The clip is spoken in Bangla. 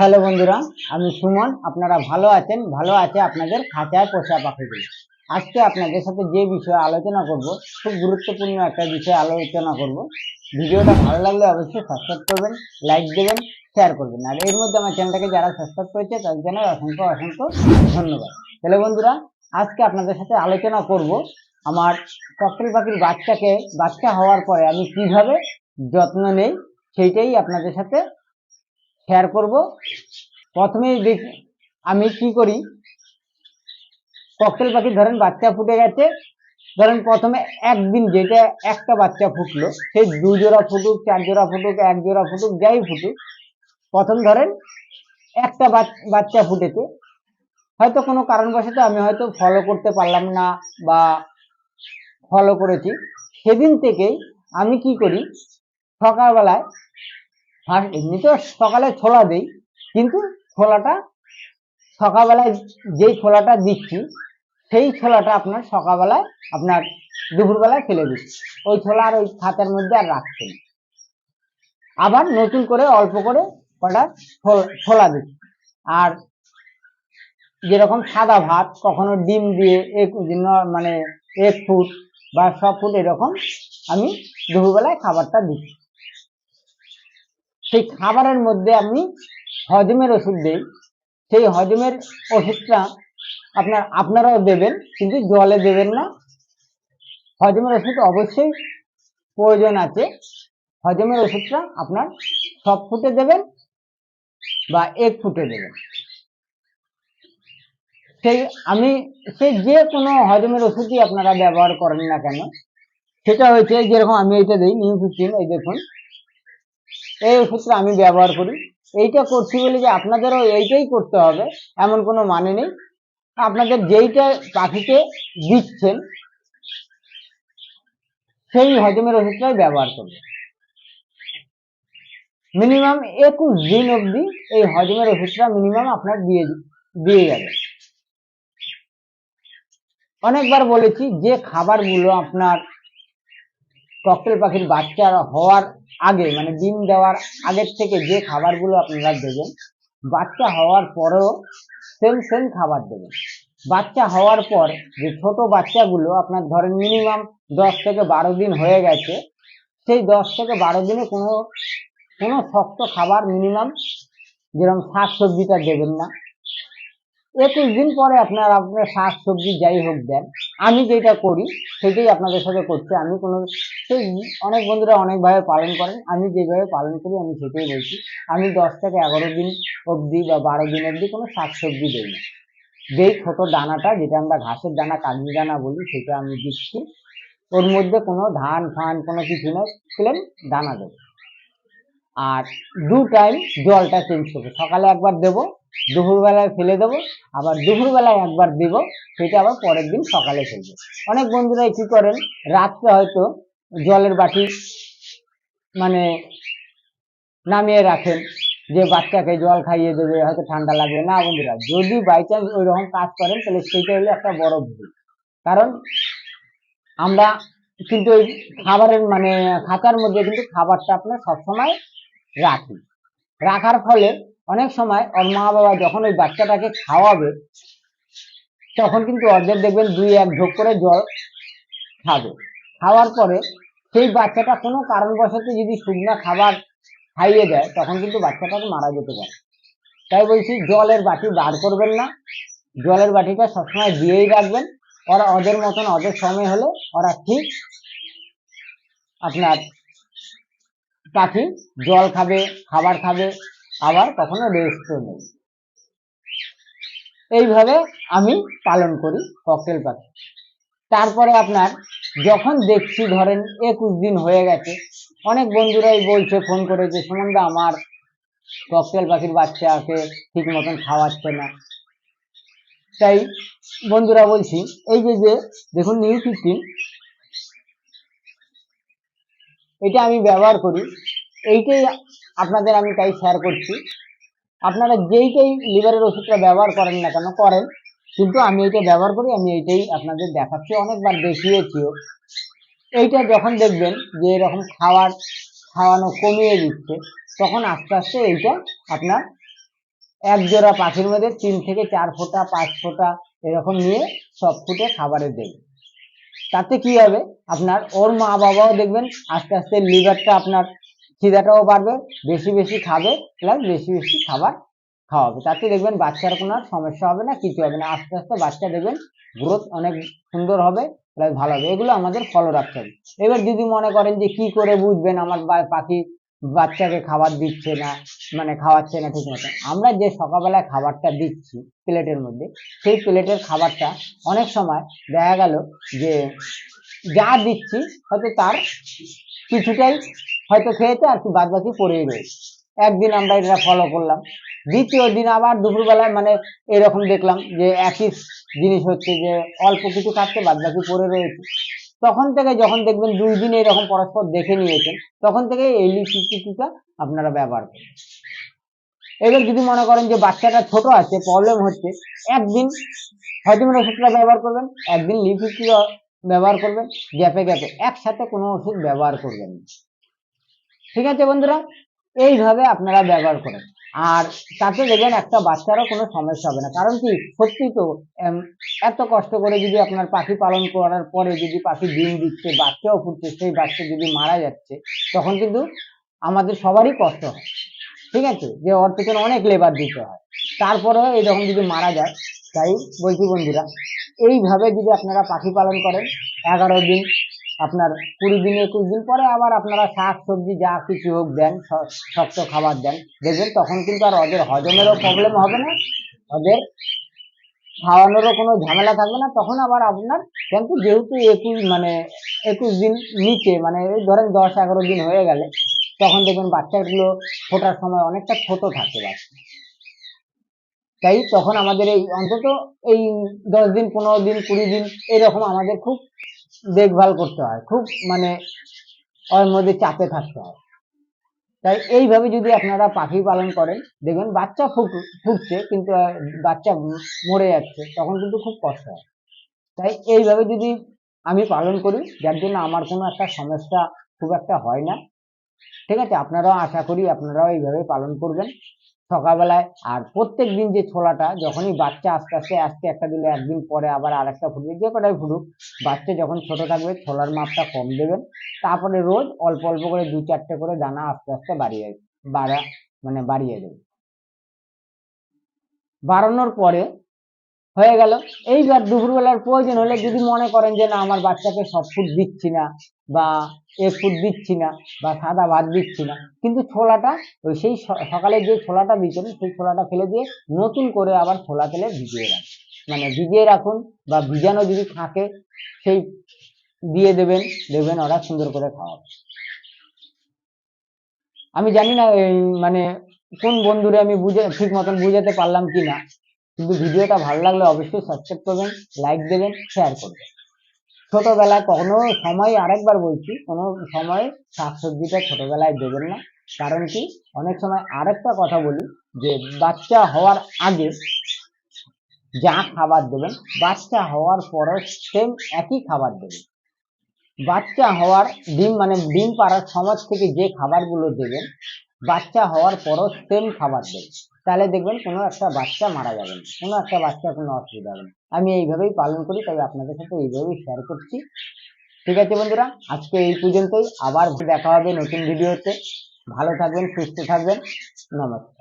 হ্যালো বন্ধুরা, আমি সুমন। আপনারা ভালো আছেন? ভালো আছে আপনাদের খাঁচায় পোষা পাখিগুলো। আজকে আপনাদের সাথে যে বিষয়ে আলোচনা করব, খুব গুরুত্বপূর্ণ একটা বিষয়ে আলোচনা করব। ভিডিওটা ভালো লাগলে অবশ্যই সাবস্ক্রাইব করবেন লাইক দেবেন শেয়ার করবেন। আর এর মধ্যে আমার চ্যানেলটাকে যারা সাবস্ক্রাইব করেছে, তাদের জন্য অসংখ্য অসংখ্য ধন্যবাদ। তাহলে বন্ধুরা, আজকে আপনাদের সাথে আলোচনা করব আমার ককটেল পাখির বাচ্চাকে, বাচ্চা হওয়ার পরে আমি কীভাবে যত্ন নেই, সেইটাই আপনাদের সাথে শেয়ার করব। প্রথমেই দেখি, আমি কি করি? ককটেল পাখি ধরেন বাচ্চা ফুটে গেছে। ধরেন প্রথমে একদিন যেটা একটা বাচ্চা ফুটলো সেই দু জোড়া ফুটুক চার জোড়া ফুটুক এক জোড়া ফুটুক, যাই ফুটুক। প্রথম ধরেন একটা বাচ্চা ফুটেছে। হয়তো কোনো কারণবশত আমি হয়তো ফলো করতে পারলাম না বা ফলো করেছি। সেদিন থেকেই আমি কি করি? সকালবেলায় আর সকালে ছোলা দেই, কিন্তু ছোলাটা সকালবেলায় যেই ছোলাটা দিচ্ছি, সেই ছোলাটা আপনার সকালবেলায় আপনার দুপুরবেলায় ফেলে দিচ্ছি। ওই ছোলা আর ওই খাতার মধ্যে আর রাখছি আবার নতুন করে অল্প করে কটা ছোলা দিচ্ছি আর যেরকম সাদা ভাত, কখনো ডিম দিয়ে এক মানে এক ফুট বা ছ ফুট এরকম আমি দুপুরবেলায় খাবারটা দিচ্ছি। সেই খাবারের মধ্যে আমি হজমের ওষুধ দেই। সেই হজমের ওষুধটা আপনার, আপনারাও দেবেন, কিন্তু জলে দেবেন না। হজমের ওষুধ অবশ্যই প্রয়োজন আছে। হজমের ওষুধটা আপনার সব ফুটে দেবেন বা এক ফুটে দেবেন। সেই আমি, সেই যে কোনো হজমের ওষুধই আপনারা ব্যবহার করেন না কেন, সেটা হয়েছে যেরকম আমি এটা দিই নিউ ফিফটিন এই দেখুন। এই ওষুধটা আমি ব্যবহার করি। এইটা করছি বলে যে আপনাদেরও এইটাই করতে হবে, এমন কোনো মানে নেই। আপনাদের যেইটা পাখিকে দিচ্ছেন, সেই হজমের ওষুধটাই ব্যবহার করবে। মিনিমাম একুশ দিন অবধি এই হজমের ওষুধটা মিনিমাম আপনার দিয়ে দিয়ে যাবে। অনেকবার বলেছি, যে খাবারগুলো আপনার ককটেল পাখির বাচ্চা হওয়ার আগে মানে ডিম দেওয়ার আগের থেকে যে খাবারগুলো আপনারা দেবেন, বাচ্চা হওয়ার পরেও সেম সেম খাবার দেবেন। বাচ্চা হওয়ার পর যে ছোট বাচ্চাগুলো আপনার ধরেন মিনিমাম দশ থেকে বারো দিন হয়ে গেছে, সেই দশ থেকে বারো দিনে কোনো কোনো শক্ত খাবার মিনিমাম যেরকম শাক সবজিটা দেবেন না। একুশ দিন পরে আপনার আপনার শাক সবজি যাই হোক দেন, আমি যেটা করি, সেটাই আপনাদের সাথে করছি। আমি কোনো, সেই অনেক বন্ধুরা অনেকভাবে পালন করেন, আমি যেভাবে পালন করি, আমি সেটাই বলছি। আমি দশ থেকে এগারো দিন অবধি বা বারো দিন অবধি কোনো শাক সবজি দিই না। যেই ছোট দানাটা, যেটা আমরা ঘাসের দানা, কাগজি দানা বলি, সেটা আমি দিচ্ছি। ওর মধ্যে কোনো ধান, ফান, কোনো কিছু নয় প্লেন দানা দেবো। আর দু টাইম জলটা চেঞ্জ করব। সকালে একবার দেবো দুপুরবেলায় ফেলে দেবো, আবার দুপুরবেলায় একবার দেব, সেটা আবার পরের দিন সকালে ফেলব। অনেক বন্ধুরাই কি করেন, রাত্রে হয়তো জলের বাটি মানে নামিয়ে রাখেন, যে বাচ্চাকে জল খাইয়ে দেবে, হয়তো ঠান্ডা লাগবে। না বন্ধুরা, যদি বাই চান্স ওই রকম কাজ করেন, তাহলে সেইটা হলো একটা বড় ভুল। কারণ আমরা কিন্তু ওই খাবারের মানে খাঁচার মধ্যে কিন্তু খাবারটা আপনার সবসময় রাখি। রাখার ফলে অনেক সময় ওর মা বাবা যখন ওই বাচ্চাটাকে খাওয়াবে, তখন কিন্তু অর্ধেক দেখবেন দুই এক ঢোক করে জল খাবে। খাওয়ার পরে সেই বাচ্চাটা কোনো কারণবশত যদি শুকনা খাবার খাইয়ে দেয়, তখন কিন্তু বাচ্চাটাকে মারা যেতে পারে। তাই বলছি, জলের বাটি বার করবেন না। জলের বাটিটা সবসময় দিয়েই রাখবেন। ওরা ওদের মতন ওদের সময় হলে ওরা ঠিক আপনার পাখি জল খাবে, খাবার খাবে আবার কখনো রেস্টও নেই। এইভাবে আমি পালন করি ককটেল পাখি তারপরে আপনার যখন দেখছি ধরেন একুশ দিন হয়ে গেছে, অনেক বন্ধুরাই বলছে ফোন করে যে সুমনদা, আমার ককটেল পাখির বাচ্চাকে ঠিক মতন খাওয়াচ্ছে না। তাই বন্ধুরা বলছি, এই যে যে, দেখুন নিউ ফিফটিন এটা আমি ব্যবহার করি। এইটাই আপনাদের আমি তাই শেয়ার করছি। আপনারা যেইটাই লিভারের ওষুধটা ব্যবহার করেন না কেন, করেন। কিন্তু আমি এইটা ব্যবহার করি, আমি এইটাই আপনাদের দেখাচ্ছি, অনেকবার দেখিয়েছিও। এইটা যখন দেখবেন যে এরকম খাওয়ার, খাওয়ানো কমিয়ে দিচ্ছে, তখন আস্তে আস্তে এইটা আপনার এক জোড়া পাখির মধ্যে তিন থেকে চার ফোঁটা, পাঁচ ফোঁটা এরকম নিয়ে সব ফুটে খাবারে দেবে তাতে কি হবে? আপনার ওর মা বাবাও দেখবেন আস্তে আস্তে লিভারটা আপনার খিদাটাও বাড়বে, বেশি বেশি খাবে প্লাস বেশি বেশি খাবার খাওয়াবে। তাতে দেখবেন বাচ্চার কোনো সমস্যা হবে না, কিছু হবে না। আস্তে আস্তে বাচ্চা দেখবেন গ্রোথ অনেক সুন্দর হবে প্লাস ভালো হবে। এগুলো আমাদের ফলো রাখতে হবে এবার যদি মনে করেন যে কি করে বুঝবেন আমার পাখি বাচ্চাকে খাবার দিচ্ছে না মানে খাওয়াচ্ছে না ঠিক মতো। আমরা যে সকালবেলায় খাবারটা দিচ্ছি প্লেটের মধ্যে, সেই প্লেটের খাবারটা অনেক সময় দেখা গেল যে যা দিচ্ছি, হয়তো তার কিছুটাই হয়তো খেয়েছে আর কি বাদ বাকি পড়েই রয়েছে। একদিন আমরা এটা ফলো করলাম। দ্বিতীয় দিন আবার দুপুরবেলায় মানে এরকম দেখলাম যে একই জিনিস হচ্ছে যে অল্প কিছু খাচ্ছে বাদ বাকি পড়ে রয়েছে। তখন থেকে যখন দেখবেন দুই দিন এরকম পরস্পর দেখে নিয়েছেন, তখন থেকে এই লিচিটা আপনারা ব্যবহার করুন। এবার যদি মনে করেন যে বাচ্চাটা ছোট আছে প্রবলেম হচ্ছে, একদিন ভাইটামিন ওষুধটা ব্যবহার করবেন, একদিন লিপিটি ব্যবহার করবেন, গ্যাপে গ্যাপে। একসাথে কোনো ওষুধ ব্যবহার করবেন ঠিক আছে বন্ধুরা? এইভাবে আপনারা ব্যবহার করেন। আর তাতে দেখবেন একটা বাচ্চারও কোনো সমস্যা হবে না। কারণ কি? সত্যি তো এত কষ্ট করে যদি আপনার পাখি পালন করার পরে যদি পাখি ডিম দিচ্ছে, বাচ্চাও ফুটছে, সেই বাচ্চা যদি মারা যাচ্ছে, তখন কিন্তু আমাদের সবারই কষ্ট হয়। ঠিক আছে? যে ওর পেছনে অনেক লেবার দিতে হয়। তারপরেও এরকম যদি মারা যায় তাই বলছি বন্ধুরা, এইভাবে যদি আপনারা পাখি পালন করেন, এগারো দিন, আপনার কুড়ি দিন, একুশ দিন, পরে আবার আপনারা শাক সবজি যা কিছু হোক দেন শক্ত খাবার দেন, দেখবেন তখন কিন্তু আর ওদের হজমেরও প্রবলেম হবে না, ওদের খাওয়ানোরও কোনো ঝামেলা থাকবে না, তখন আবার আপনার কিন্তু যেহেতু একুশ মানে একুশ দিন নিচে মানে এই ধরেন দশ, এগারো দিন হয়ে গেলে, তখন দেখবেন বাচ্চাগুলো ফোটার সময় অনেকটা ছোট থাকে বাচ্চা। তাই তখন আমাদের এই অন্তত এই দশ দিন, পনেরো দিন, কুড়ি দিন এরকম আমাদের খুব দেখভাল করতে হয়। খুব মানে ওর মধ্যে চাপে থাকতে হয়। তাই এইভাবে যদি আপনারা পাখি পালন করেন, দেখবেন বাচ্চা ফুট ফুটছে কিন্তু বাচ্চা মরে যাচ্ছে, তখন কিন্তু খুব কষ্ট হয়। তাই এইভাবে যদি আমি পালন করি, যার জন্য আমার কোনো একটা সমস্যা খুব একটা হয় না। ঠিক আছে? আপনারাও আশা করি আপনারাও এইভাবে পালন করবেন। সকালবেলায়। আর প্রত্যেক দিন যে ছোলাটা, যখনই বাচ্চা আস্তে আস্তে, আজকে একটা দিলে একদিন পরে আবার আর একটা ফুটবে, যে কটাই ফুটুক, বাচ্চা যখন ছোট থাকবে, ছোলার মাপটা কম দেবেন। তারপরে রোজ অল্প অল্প করে দু চারটে করে দানা আস্তে আস্তে বাড়িয়ে, বাড়া মানে বাড়িয়ে দেবে বাড়ানোর পরে হয়ে গেল। এইবার দুপুরবেলার প্রয়োজন হলে যদি মনে করেন যে, না, আমার বাচ্চাকে সব ফুড দিচ্ছি না বা এক ফুড দিচ্ছি না বা সাদা ভাত দিচ্ছি না। কিন্তু ছোলাটা, ওই সেই সকালে যে ছোলাটা দিচ্ছেন সেই ছোলাটা ফেলে দিয়ে নতুন করে আবার ছোলা তেলে ভিজিয়ে রাখুন। মানে ভিজিয়ে রাখুন বা ভিজানো যদি থাকে, সেই দিয়ে দেবেন দেখবেন ওরা সুন্দর করে খাওয়াবে। আমি জানি না মানে কোন বন্ধুরে আমি বুঝে, ঠিক মতন বুঝাতে পারলাম কি না কিন্তু ভিডিওটা ভালো লাগলে অবশ্যই সাবস্ক্রাইব করবেন লাইক দেবেন শেয়ার করবেন। ছোটবেলায় কোনো সময় আরেকবার বলছি, কোনো সময় শাকসবজিটা ছোটবেলায় দেবেন না। কারণ কি? অনেক সময় আরেকটা কথা বলি, যে বাচ্চা হওয়ার আগে যা খাবার দেবেন, বাচ্চা হওয়ার পরও সেম একই খাবার দেবেন। বাচ্চা হওয়ার ডিম মানে ডিম পাড়ার সমাজ থেকে যে খাবারগুলো দেবেন বাচ্চা হওয়ার পরও সেম খাবার দেয়। তাহলে দেখবেন কোনো একটা বাচ্চা মারা যাবে না, কোনো একটা বাচ্চা কোনো অসুবিধা হবে না। আমি এইভাবেই পালন করি, তাই আপনাদের সাথে এইভাবেই শেয়ার করছি। ঠিক আছে বন্ধুরা, আজকে এই পর্যন্তই। আবার দেখা হবে নতুন ভিডিওতে ভালো থাকবেন, সুস্থ থাকবেন। নমস্কার।